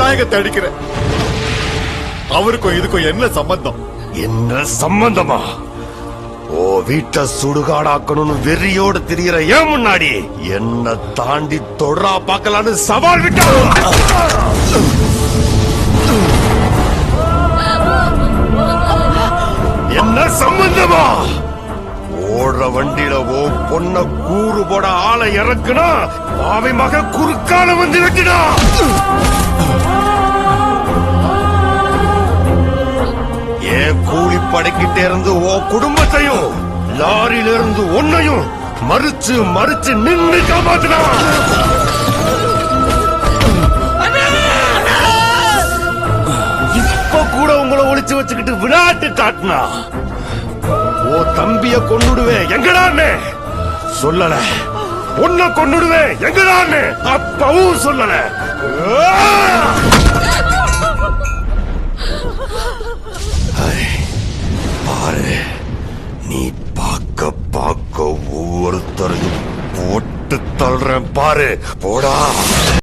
விநாயகத்தை அடிக்கிற அவருக்கும் இதுக்கும் என்ன சம்பந்தம்? என்ன சம்பந்தமா? ஓ வீட்டை சுடுகாடாக்கணும்னு வெறியோடு திரியற ஏன் முன்னாடி என்ன தாண்டி தொடரா பார்க்கலான்னு சவால் விட்டா என்ன சம்பந்தமா? ஓடுற வண்டியில ஓ பொண்ண கூறு போட ஆளை இறக்குனா பாவை மக குறுக்கால வந்து இறக்குனா ஏன் கூலி படைக்கிட்டே இருந்து ஓ குடும்பத்தையும் லாரியில இருந்து உன்னையும் மறிச்சு மறிச்சு நின்னு காப்பாத்தினா. இப்ப கூட உங்களை ஒழிச்சு வச்சுக்கிட்டு விளையாட்டு காட்டினா. ஓ தம்பிய கொன்னுடுவேன் எங்கடான்னு? சொல்லல. உன்னை கொன்னுடுவேன் எங்கடான்னு? அப்பவும் சொல்லல. பார்க்க பார்க்க ஒவ்வொருத்தரையும் போட்டு தள்ளுறேன் பாரு. போடா.